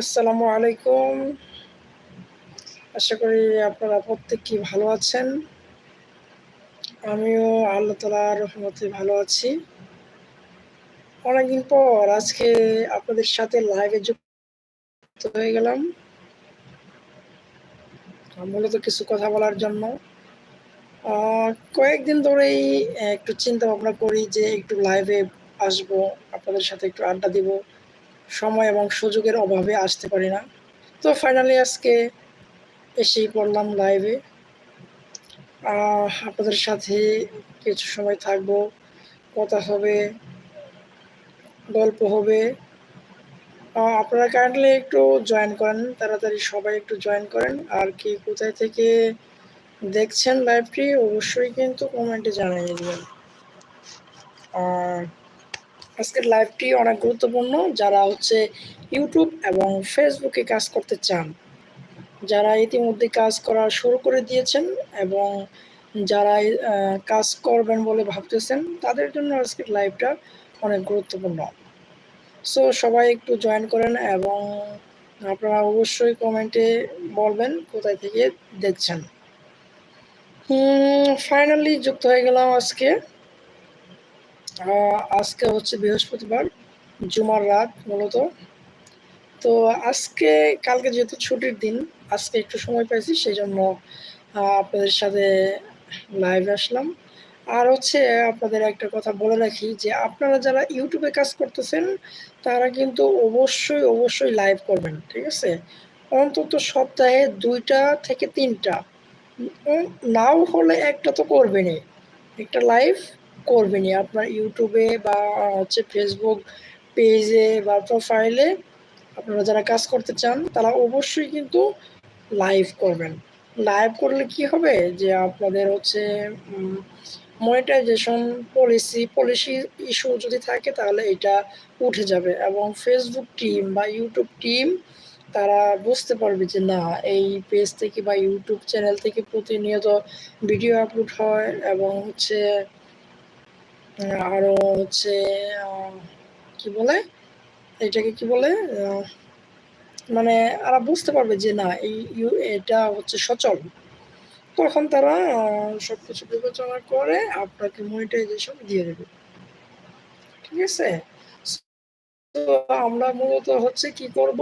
আসসালামু আলাইকুম। আশা করি আপনারা প্রত্যেকই ভালো আছেন। আমিও আল্লাহ তালার রহমতে ভালো আছি। অনেকদিন পর আজকে আপনাদের সাথে লাইভে যুক্ত হয়ে গেলাম। মূলত কিছু কথা বলার জন্য। কয়েকদিন ধরেই একটু চিন্তা ভাবনা করি যে একটু লাইভে আসব, আপনাদের সাথে একটু আড্ডা দিব। সময় এবং সুযোগের অভাবে আসতে পারি না। তো ফাইনালি আজকে এসেই পড়লাম লাইভে আপনাদের সাথে কিছু সময় থাকব, কথা হবে, গল্প হবে। আপনারা কাইন্ডলি একটু জয়েন করেন, তাড়াতাড়ি সবাই একটু জয়েন করেন। আর কি কোথায় থেকে দেখছেন লাইভটি অবশ্যই কিন্তু কমেন্টে জানিয়ে দেবেন। আর আজকের লাইভটি অনেক গুরুত্বপূর্ণ। যারা হচ্ছে ইউটিউব এবং ফেসবুকে কাজ করতে চান, যারা ইতিমধ্যে কাজ করা শুরু করে দিয়েছেন এবং যারা কাজ করবেন বলে ভাবতেছেন, তাদের জন্য আজকের লাইভটা অনেক গুরুত্বপূর্ণ। সো সবাই একটু জয়েন করেন এবং আপনারা অবশ্যই কমেন্টে বলবেন কোথায় থেকে দেখছেন। ফাইনালি যুক্ত হয়ে গেলাম আজকে। আজকে হচ্ছে বৃহস্পতিবার, জুমার রাত মূলত। তো আজকে, কালকে যেহেতু ছুটির দিন, আজকে একটু সময় পাইছি সেই জন্য আপনাদের সাথে লাইভ আসলাম। আর হচ্ছে, আপনাদের একটা কথা বলে রাখি, যে আপনারা যারা ইউটিউবে কাজ করতেছেন, তারা কিন্তু অবশ্যই অবশ্যই লাইভ করবেন, ঠিক আছে? অন্তত সপ্তাহে দুইটা থেকে তিনটা। নাও হলে একটা তো করবেনই। একটা লাইভ করবেনই। আপনার ইউটিউবে বা, হচ্ছে ফেসবুক পেজে বা প্রোফাইলে আপনারা যারা কাজ করতে চান, তারা অবশ্যই কিন্তু লাইভ করবেন। লাইভ করলে কি হবে? যে আপনাদের হচ্ছে মনিটাইজেশন পলিসি পলিসি ইস্যু যদি থাকে, তাহলে এটা উঠে যাবে। এবং ফেসবুক টিম বা ইউটিউব টিম তারা বুঝতে পারবে যে না, এই পেজ থেকে বা ইউটিউব চ্যানেল থেকে প্রতিনিয়ত ভিডিও আপলোড হয় এবং হচ্ছে আরও হচ্ছে কি বলে? এটাকে কি বলে? মানে আরা বুঝতে পারবে যে না, এই এটা হচ্ছে সচল। তখন তারা সব কিছু বিবেচনা করে আপনাকে মনিটাইজেশন দিয়ে দেবে। ঠিক আছে? তো আমরা মূলত হচ্ছে কি করব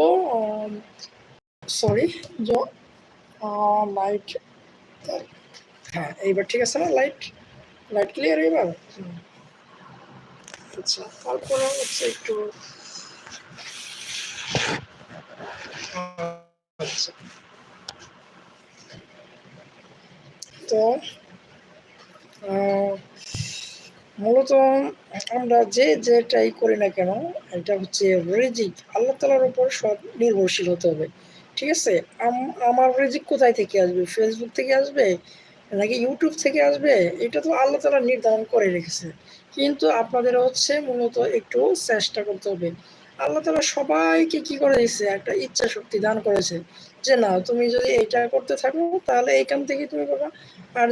সরি লাইট হ্যাঁ এইবার ঠিক আছে না লাইট লাইট ক্লিয়ার এবার তারপরে হচ্ছে একটু আচ্ছা। তো মূলত আমরা যে যেটাই করি না কেন, এটা হচ্ছে রিজিক। আল্লাহ তালার উপর সব নির্ভরশীল হতে হবে। ঠিক আছে? আমার রিজিক কোথায় থেকে আসবে? ফেসবুক থেকে আসবে? নাকি ইউটিউব থেকে আসবে? এটা তো আল্লাহ তালা নির্ধারণ করে রেখেছে। কিন্তু আপনাদের হচ্ছে মূলত একটু চেষ্টা করতে হবে। আল্লাহ তালা সবাইকে কি করে দিচ্ছে একটা ইচ্ছা শক্তি দান করেছে যে, না, তুমি যদি এইটা করতে থাকো, তাহলে এইখান থেকে তুমি পাবা। আর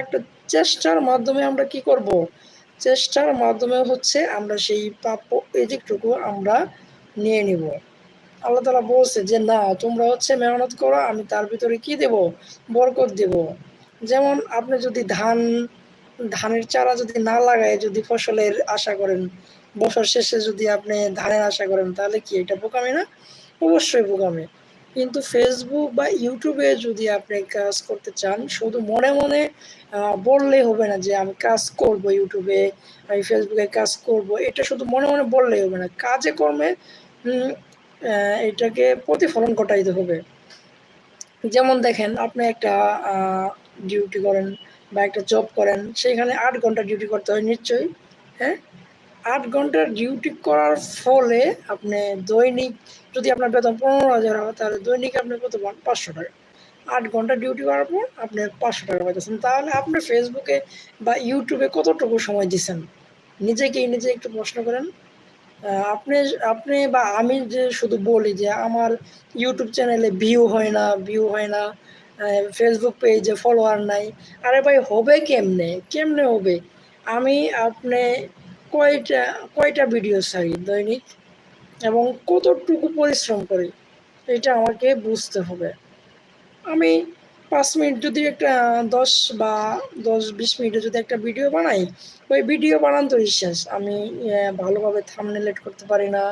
একটা চেষ্টার মাধ্যমে আমরা কি করব? চেষ্টার মাধ্যমে হচ্ছে আমরা সেই প্রাপ্য এদিকটুকু আমরা নিয়ে নিব। আল্লাহ তালা বলছে যে, না, তোমরা হচ্ছে মেহনত করো, আমি তার ভিতরে কি দেব? বরকত দেব। যেমন আপনি যদি ধান ধানের চারা যদি না লাগায় যদি ফসলের আশা করেন, বছর শেষে যদি আপনি ধানের আশা করেন, তাহলে কি এটা বোকামি না? অবশ্যই বোকামি। কিন্তু ফেসবুক বা ইউটিউবে যদি আপনি কাজ করতে চান, শুধু মনে মনে বললে হবে না যে আমি কাজ করব ইউটিউবে আমি ফেসবুকে কাজ করব, এটা শুধু মনে মনে বললেই হবে না। কাজে কর্মে এটাকে প্রতিফলন ঘটাইতে হবে। যেমন দেখেন, আপনি একটা ডিউটি করেন বা একটা জব করেন, সেখানে আট ঘণ্টা ডিউটি করতে হয় নিশ্চয়ই হ্যাঁ? আট ঘণ্টার ডিউটি করার ফলে আপনি দৈনিক, যদি আপনার বেতন পনেরো হাজার হয়, তাহলে দৈনিক আপনি কত পান পাঁচশো টাকা। আট ঘণ্টা ডিউটি করার পর আপনি পাঁচশো টাকা পাইতেছেন। তাহলে আপনি ফেসবুকে বা ইউটিউবে কতটুকু সময় দিচ্ছেন নিজেকেই নিজে একটু প্রশ্ন করেন। আপনি আপনি বা আমি যে শুধু বলি যে আমার ইউটিউব চ্যানেলে ভিউ হয় না ভিউ হয় না। ফেসবুক পেজে ফলোয়ার নাই। আরে ভাই, হবে কেমনে? কেমনে হবে? আমি আপনি কয়টা কয়টা ভিডিও ছাড়ি দৈনিক? এবং কতটুকু পরিশ্রম করি? এটা আমাকে বুঝতে হবে। আমি পাঁচ মিনিট যদি একটা দশ বা দশ, বিশ মিনিটে যদি একটা ভিডিও বানাই, ওই ভিডিও বানান তো শেষ আমি ভালোভাবে থামনেলেট করতে পারি না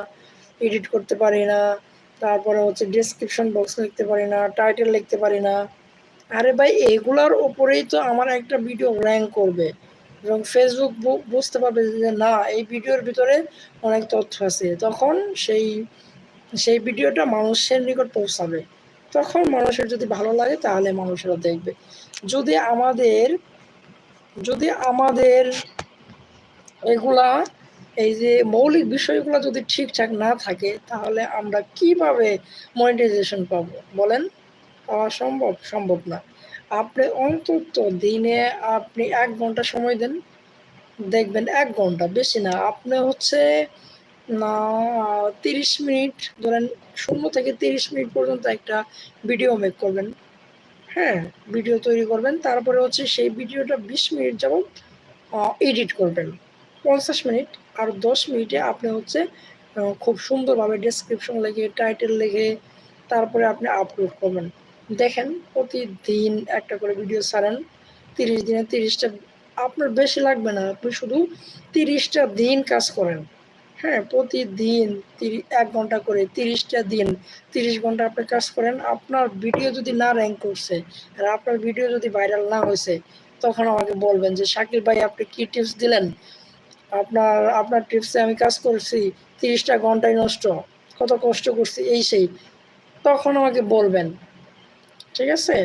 এডিট করতে পারি না, তারপরে হচ্ছে ডিসক্রিপশন বক্স লিখতে পারি না টাইটেল লিখতে পারি না। আরে ভাই, এগুলার ওপরেই তো আমার একটা ভিডিও র্যাঙ্ক করবে। এবং ফেসবুক বুঝতে পারবে যে, না, এই ভিডিওর ভিতরে অনেক তথ্য আছে। তখন সেই সেই ভিডিওটা মানুষের নিকট পৌঁছাবে। তখন মানুষের যদি ভালো লাগে, তাহলে মানুষেরা দেখবে। যদি আমাদের যদি আমাদের এগুলা, এই যে মৌলিক বিষয়গুলো যদি ঠিকঠাক না থাকে, তাহলে আমরা কীভাবে মনিটাইজেশন পাবো? বলেন। পাওয়া সম্ভব না। আপনি অন্তত দিনে আপনি এক ঘণ্টা সময় দেন। দেখবেন এক ঘণ্টা, বেশি না। আপনি হচ্ছে, না, তিরিশ মিনিট, ধরেন শূন্য থেকে তিরিশ মিনিট পর্যন্ত একটা ভিডিও মেক করবেন। হ্যাঁ ভিডিও তৈরি করবেন। তারপরে হচ্ছে সেই ভিডিওটা বিশ মিনিট যেমন এডিট করবেন। পঞ্চাশ মিনিট আর দশ মিনিটে আপনি হচ্ছে খুব সুন্দরভাবে ডেসক্রিপশন লেগে টাইটেল লেগে তারপরে আপনি আপলোড করবেন। দেখেন, প্রতিদিন একটা করে ভিডিও ছাড়েন, তিরিশ দিনে তিরিশটা, আপনার বেশি লাগবে না, আপনি শুধু তিরিশটা দিন কাজ করেন। হ্যাঁ প্রতিদিন তিরিশ এক ঘণ্টা করে তিরিশটা দিন, তিরিশ ঘণ্টা আপনি কাজ করেন, আপনার ভিডিও যদি না র্যাঙ্ক করছে, আর আপনার ভিডিও যদি ভাইরাল না হয়েছে, তখন আমাকে বলবেন যে, শাকিল ভাই, আপনি কি টিপস দিলেন? আপনার আপনার টিপসে আমি কাজ করছি, তিরিশটা ঘন্টায় নষ্ট, কত কষ্ট করছি, এই সেই। তখন আমাকে বলবেন। ঠিক আছে?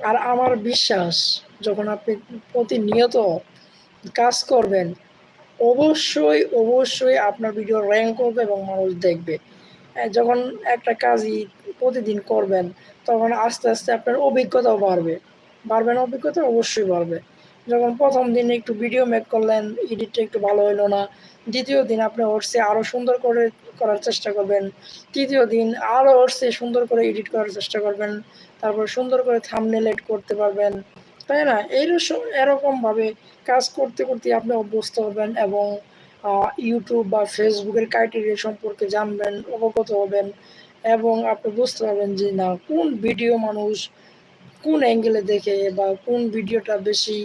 আর আমার বিশ্বাস, যখন আপনি প্রতিনিয়ত কাজ করবেন, অবশ্যই অবশ্যই আপনার ভিডিও র্যাঙ্ক করবে এবং মানুষ দেখবে। যখন একটা কাজই প্রতিদিন করবেন, তখন আস্তে আস্তে আপনার অভিজ্ঞতাও বাড়বে। বাড়বে না অভিজ্ঞতা, অবশ্যই বাড়বে। যখন প্রথম দিন একটু ভিডিও মেক করলেন এডিটটা একটু ভালো হলো না। দ্বিতীয় দিন আপনি ওরসে আরও সুন্দর করে করার চেষ্টা করবেন। তৃতীয় দিন আরও ওরসে সুন্দর করে এডিট করার চেষ্টা করবেন। তারপর সুন্দর করে থামনেল এড করতে পারবেন। তাই না? এইরকম এরকমভাবে কাজ করতে করতে আপনি অভ্যস্ত হবেন এবং ইউটিউব বা ফেসবুকের ক্রাইটেরিয়া সম্পর্কে জানবেন, অবগত হবেন এবং আপনি বুঝতে পারবেন যে না, কোন ভিডিও মানুষ কোন অ্যাঙ্গেলে দেখে বা কোন ভিডিওটা বেশি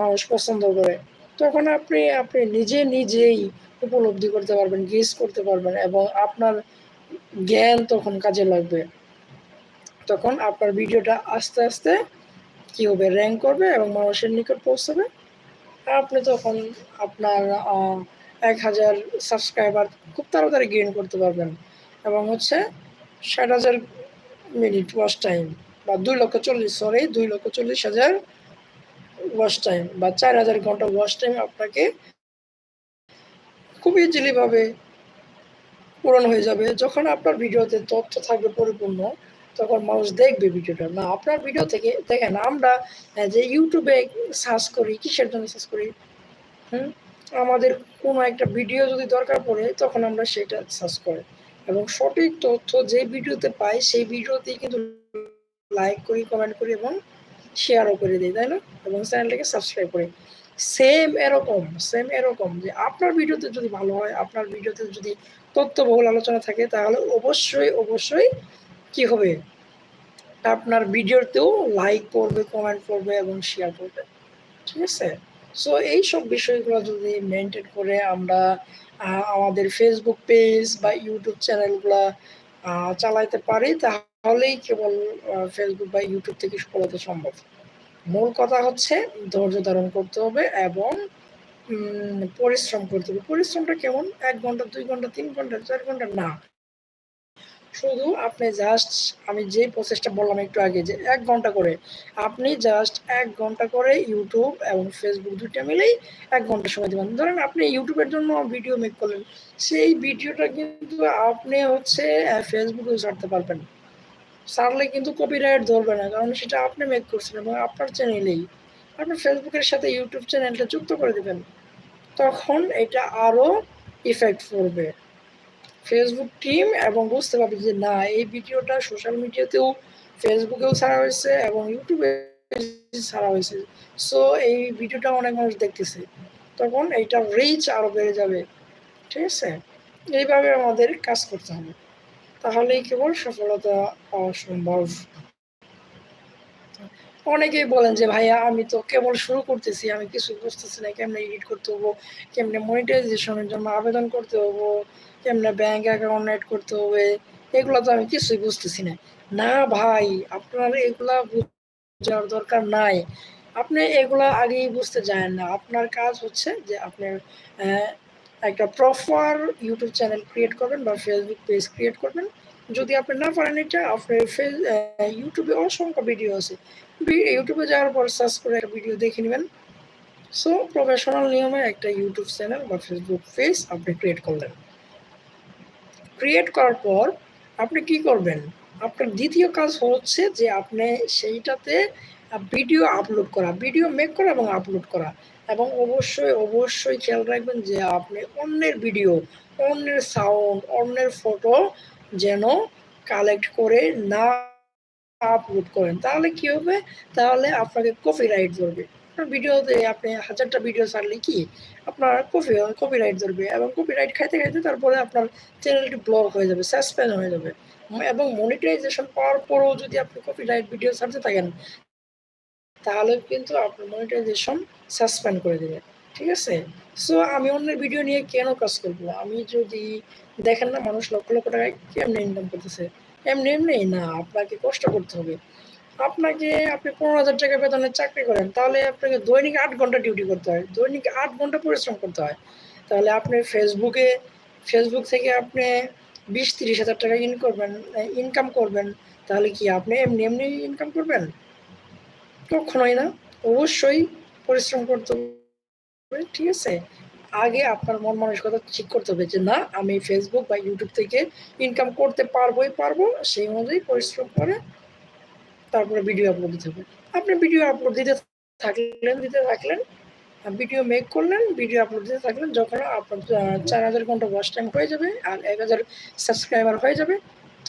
মানুষ পছন্দ করে, তখন আপনি আপনি নিজে নিজেই উপলব্ধি করতে পারবেন গেস করতে পারবেন এবং আপনার জ্ঞান তখন কাজে লাগবে। তখন আপনার ভিডিওটা আস্তে আস্তে কী হবে র্যাঙ্ক করবে এবং মানুষের নিকট পৌঁছাবে, আপনি তখন আপনার এক হাজার সাবস্ক্রাইবার খুব তাড়াতাড়ি গেইন করতে পারবেন এবং হচ্ছে ষাট হাজার মিনিট ওয়াচ টাইম বা দুই লক্ষ চল্লিশ সরি দুই লক্ষ চল্লিশ হাজার ওয়াশ টাইম বা চার হাজার ঘণ্টা ওয়াশ টাইম আপনাকে খুব ইজিলিভাবে পূরণ হয়ে যাবে। যখন আপনার ভিডিওতে তথ্য থাকবে পরিপূর্ণ, তখন মানুষ দেখবে ভিডিওটা। না, আপনার ভিডিও থেকে দেখেন, আমরা যে ইউটিউবে সার্চ করি, কিসের জন্য সার্চ করি? হুম? আমাদের কোনো একটা ভিডিও যদি দরকার পড়ে, তখন আমরা সেটা সার্চ করি। এবং সঠিক তথ্য যে ভিডিওতে পাই, সেই ভিডিওতেই কিন্তু লাইক করি কমেন্ট করি এবং শেয়ারও করে দিই তাই না? এবং চ্যানেলটাকে সাবস্ক্রাইব করি সেম এরকম সেম এরকম যে আপনার ভিডিওতে যদি ভালো হয়, আপনার ভিডিওতে যদি তথ্যবহুল আলোচনা থাকে, তাহলে অবশ্যই অবশ্যই কি হবে? আপনার ভিডিওতেও লাইক করবে কমেন্ট করবে এবং শেয়ার করবে। ঠিক আছে? সো এই সব বিষয়গুলো যদি মেনটেন করে আমরা আমাদের ফেসবুক পেজ বা ইউটিউব চ্যানেলগুলো চালাইতে পারি, তাহলেই কেবল ফেসবুক বা ইউটিউব থেকে সফলতা সম্ভব। মূল কথা হচ্ছে ধৈর্য ধারণ করতে হবে এবং পরিশ্রম করতে হবে। পরিশ্রমটা কেমন? এক ঘণ্টা, দুই ঘণ্টা, তিন ঘণ্টা, চার ঘণ্টা? না। শুধু আপনি জাস্ট আমি যে প্রসেসটা বললাম একটু আগে যে এক ঘণ্টা করে, আপনি জাস্ট এক ঘণ্টা করে ইউটিউব এবং ফেসবুক দুইটা মিলেই এক ঘণ্টা সময় দেবেন। ধরেন আপনি ইউটিউবের জন্য ভিডিও মেক করলেন, সেই ভিডিওটা কিন্তু আপনি হচ্ছে ফেসবুকেও ছাড়তে পারবেন। ছাড়লে কিন্তু কপিরাইট ধরবে না, কারণ সেটা আপনি মেক করছেন এবং আপনার চ্যানেলেই আপনি ফেসবুকের সাথে ইউটিউব চ্যানেলটা যুক্ত করে দেবেন, তখন এটা আরও ইফেক্ট পড়বে। ফেসবুক টিম এবং বুঝতে পারবে যে না, এই ভিডিওটা সোশ্যাল মিডিয়াতেও ফেসবুকেও ছাড়া হয়েছে এবং ইউটিউবে ছাড়া হয়েছে। সো এই ভিডিওটা অনেক মানুষ দেখতেছে, তখন এইটা রিচ আরও বেড়ে যাবে। ঠিক আছে? এইভাবে আমাদের কাজ করতে হবে। তাহলেই কেবল সফলতা পাওয়া সম্ভব। অনেকেই বলেন যে, ভাইয়া, আমি তো কেবল শুরু করতেছি, আমি কিছু বুঝতেছি না, কেমনে এডিট করতে হব, কেমনে মনিটাইজেশনের জন্য আবেদন করতে হব, কেমনে ব্যাংক অ্যাকাউন্ট অ্যাড করতে হবে, এগুলো তো আমি কিছুই বুঝতেছি না। না, ভাই, আপনার এগুলা বুঝার দরকার নাই। আপনি এগুলা আগেই বুঝতে চান না। আপনার কাজ হচ্ছে যে, আপনার একটা প্রপার ইউটিউব চ্যানেল ক্রিয়েট করবেন বা ফেসবুক পেজ ক্রিয়েট করবেন। যদি আপনি না পারেন এটা, আপনার ফেস ইউটিউবে অসংখ্য ভিডিও আছে। ইউটিউবে যাওয়ার পর সার্চ করে একটা ভিডিও দেখে নেবেন। সো প্রফেশনাল নিয়মে একটা ইউটিউব চ্যানেল বা ফেসবুক পেজ আপনি ক্রিয়েট করলেন। ক্রিয়েট করার পর আপনি কি করবেন? আপনার দ্বিতীয় কাজ হচ্ছে যে আপনি সেইটাতে ভিডিও আপলোড করা ভিডিও মেক করা এবং আপলোড করা। এবং অবশ্যই অবশ্যই খেয়াল রাখবেন যে আপনি অন্যের ভিডিও অন্যের সাউন্ড অন্যের ফটো যেন কালেক্ট করে না আপলোড করেন। তাহলে কি হবে? তাহলে আপনাকে কপি রাইট ধরবে ভিডিওতে আপনি হাজারটা ভিডিও ছাড়লে কি আপনার কপি কপিরাইট ধরবে এবং কপিরাইট খাইতে খাইতে তারপরে আপনার চ্যানেলটি ব্লক হয়ে যাবে সাসপেন্ড হয়ে যাবে। এবং মনিটাইজেশন পাওয়ার পরেও যদি আপনি কপিরাইট ভিডিও ছাড়তে থাকেন তাহলে কিন্তু আপনার মনিটাইজেশন সাসপেন্ড করে দেবে ঠিক আছে? সো আমি অন্যের ভিডিও নিয়ে কেন কাজ করব? আমি যদি দেখেন না, মানুষ লক্ষ লক্ষ টাকায় কেমনি ইনকাম করতেছে? এমনি এমনি? না, আপনাকে কষ্ট করতে হবে। আপনাকে, আপনি পনেরো হাজার টাকা বেতনের চাকরি করেন, তাহলে আপনাকে দৈনিক আট ঘণ্টা ডিউটি করতে হয়। দৈনিক আট ঘণ্টা পরিশ্রম করতে হয়। তাহলে আপনি ফেসবুকে ফেসবুক থেকে আপনি বিশ তিরিশ হাজার টাকা ইন করবেন ইনকাম করবেন, তাহলে কি আপনি এমনি এমনি ইনকাম করবেন? কখনোই না, অবশ্যই পরিশ্রম করতে হবে, ঠিক আছে? আগে আপনার মন মানসিকতা ঠিক করতে হবে যে, না, আমি ফেসবুক বা ইউটিউব থেকে ইনকাম করতে পারবোই পারব, সেই অনুযায়ী পরিশ্রম করে তারপরে ভিডিও আপলোড দিতে হবে। আপনি ভিডিও আপলোড দিতে থাকলেন দিতে থাকলেন ভিডিও মেক করলেন ভিডিও আপলোড দিতে থাকলেন, যখন আপনার চার হাজার ঘণ্টা ওয়াচ টাইম হয়ে যাবে আর এক হাজার সাবস্ক্রাইবার হয়ে যাবে,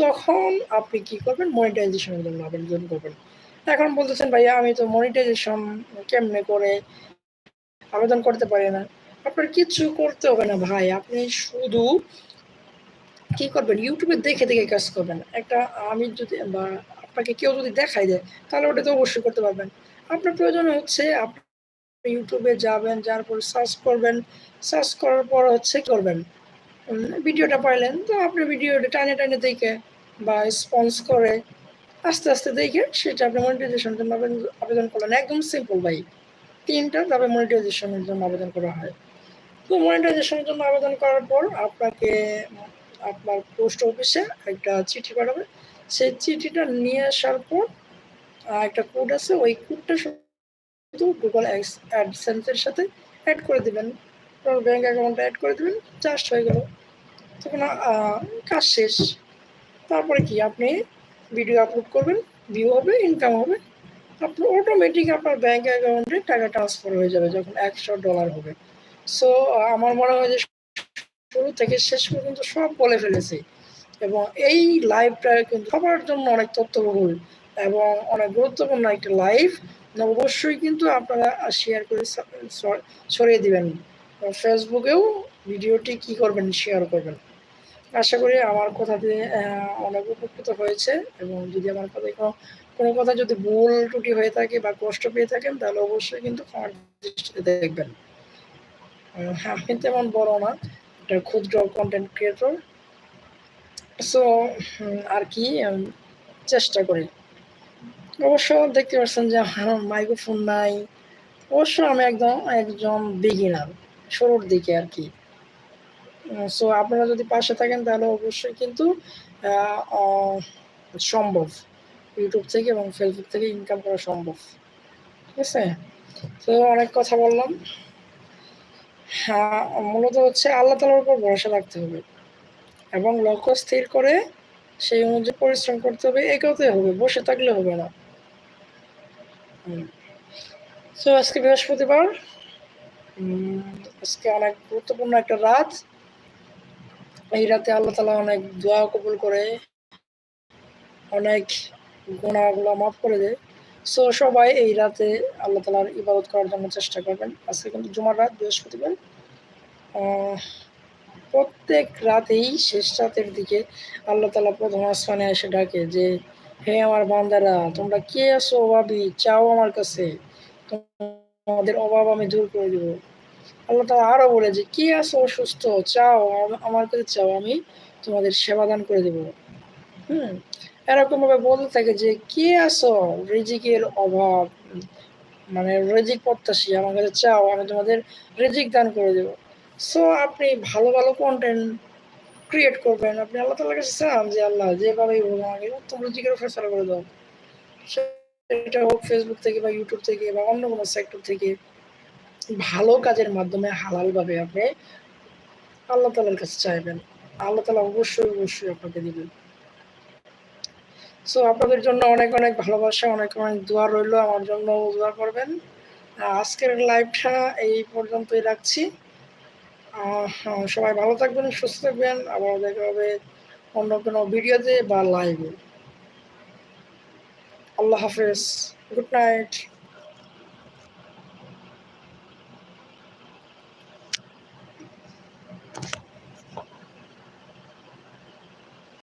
তখন আপনি কি করবেন? মনিটাইজেশনের জন্য আবেদন করবেন। এখন বলতেছেন, ভাইয়া, আমি তো মনিটাইজেশন কেমনে করে আবেদন করতে পারি না? আপনার কিছু করতে হবে না, ভাই। আপনি শুধু কি করবেন? ইউটিউবে দেখে দেখে কাজ করবেন। একটা আমি যদি বা আপনাকে কেউ যদি দেখাই দেয়, তাহলে ওটা তো অবশ্যই করতে পারবেন। আপনার প্রয়োজন হচ্ছে আপনি ইউটিউবে যাবেন, যার পর সার্চ করবেন। সার্চ করার পর হচ্ছে করবেন? ভিডিওটা পাইলেন, তো আপনি ভিডিওটা টানে টানে দেখে বা স্পন্স করে আস্তে আস্তে দেখে সেটা আপনি মনিটাইজেশনের জন্য আবেদন করলেন একদম সিম্পল ভাই। তিনটা তবে মনিটাইজেশনের জন্য আবেদন করা হয়। তো মনিটাইজেশনের জন্য আবেদন করার পর আপনাকে, আপনার পোস্ট অফিসে একটা চিঠি পাঠাবে। সেই চিঠিটা নিয়ে আসার পর একটা কোড আছে। ওই কোডটা শুধু গুগল অ্যাডসেন্সের সাথে অ্যাড করে দেবেন। ব্যাঙ্ক অ্যাকাউন্টে অ্যাড করে দেবেন। জাস্ট হয়ে গেল। তখন কাজ শেষ। তারপরে কি? আপনি ভিডিও আপলোড করবেন ভিউ হবে ইনকাম হবে, আপনার অটোমেটিক আপনার ব্যাঙ্ক অ্যাকাউন্টে টাকা ট্রান্সফার হয়ে যাবে যখন একশো ডলার হবে। সো আমার মনে হয় যে শুরু থেকে শেষ পর্যন্ত সব বলে ফেলেছি। এবং এই লাইভটা কিন্তু সবার জন্য অনেক তথ্যবহুল এবং অনেক গুরুত্বপূর্ণ একটা লাইভ অবশ্যই কিন্তু আপনারা শেয়ার করে ছড়িয়ে দিবেন। ফেসবুকেও ভিডিওটি কি করবেন শেয়ার করবেন। আশা করি আমার কথা কথাতে অনেক উপকৃত হয়েছে এবং যদি আমার কথায় কোনো কোনো কথা যদি ভুল ত্রুটি হয়ে থাকে বা কষ্ট পেয়ে থাকেন, তাহলে অবশ্যই কিন্তু ক্ষমার দৃষ্টিতে দেখবেন। আমি তেমন বড় না, একটা ক্ষুদ্র কন্টেন্ট ক্রিয়েটর সো আর কি চেষ্টা করি। অবশ্য দেখতে পাচ্ছেন যে আমার মাইক্রোফোন নাই। অবশ্য আমি একদম, একজন বিগিনার শুরুর দিকে আর কি। সো আপনারা যদি পাশে থাকেন তাহলে অবশ্যই কিন্তু সম্ভব। ইউটিউব থেকে এবং ফেসবুক থেকে ইনকাম করা সম্ভব। ঠিক আছে? তো অনেক কথা বললাম। হ্যাঁ মূলত হচ্ছে আল্লাহ তালার উপর ভরসা রাখতে হবে এবং লক্ষ্য স্থির করে সেই অনুযায়ী পরিশ্রম করতে হবে, এগোতে হবে, বসে থাকলে হবে না। তো আজকে বৃহস্পতিবার। আজকে অনেক গুরুত্বপূর্ণ একটা রাত। এই রাতে আল্লাহ তালা অনেক দোয়া কবুল করে, অনেক গুণাগুলো মাফ করে দেয়। সো সবাই এই রাতে আল্লাহ তালার ইবাদত করার জন্য চেষ্টা করবেন। আজকে কিন্তু জুমার রাত, বৃহস্পতিবার। প্রত্যেক রাতেই শেষ রাতের দিকে আল্লাহ তালা প্রথম আসমানে এসে ডাকে যে, হে আমার বান্দারা, তোমরা কে আছো অভাবী চাও আমার কাছে। তোমাদের অভাব আমি দূর করে দিব। আল্লাহ তালা আরও বলে যে, কে আছো অসুস্থ? চাও, আম- আমার কাছে চাও, আমি তোমাদের সেবা দান করে দেব। হুম, এরকম ভাবে বলতে থাকে যে, কে আছো? রিজিকের অভাব মানে রেজিক প্রত্যাশী, আমার কাছে চাও, আমি তোমাদের রেজিক দান করে দেবো। সো আপনি ভালো ভালো কন্টেন্ট ক্রিয়েট করবেন। আপনি আল্লাহ তালার কাছে চান যে, আল্লাহ, যেভাবেই হোক আমাকে, উত্তম রেজিকের ফেসলা করে দাও। সেটা হোক ফেসবুক থেকে বা ইউটিউব থেকে বা অন্য কোনো সেক্টর থেকে। ভালো কাজের মাধ্যমে হালালভাবে আপনি আল্লাহ তালার কাছে চাইবেন। আল্লাহ তালা অবশ্যই অবশ্যই আপনাকে দিবেন। সো আপনাদের জন্য অনেক অনেক ভালোবাসা অনেক অনেক দোয়া রইল। আমার জন্য দোয়া করবেন। আজকের লাইভটা এই পর্যন্তই রাখছি। আহ, সবাই ভালো থাকবেন সুস্থ থাকবেন। আবার দেখা হবে অন্য কোনো ভিডিওতে বা লাইভে আল্লাহ হাফেজ। Good night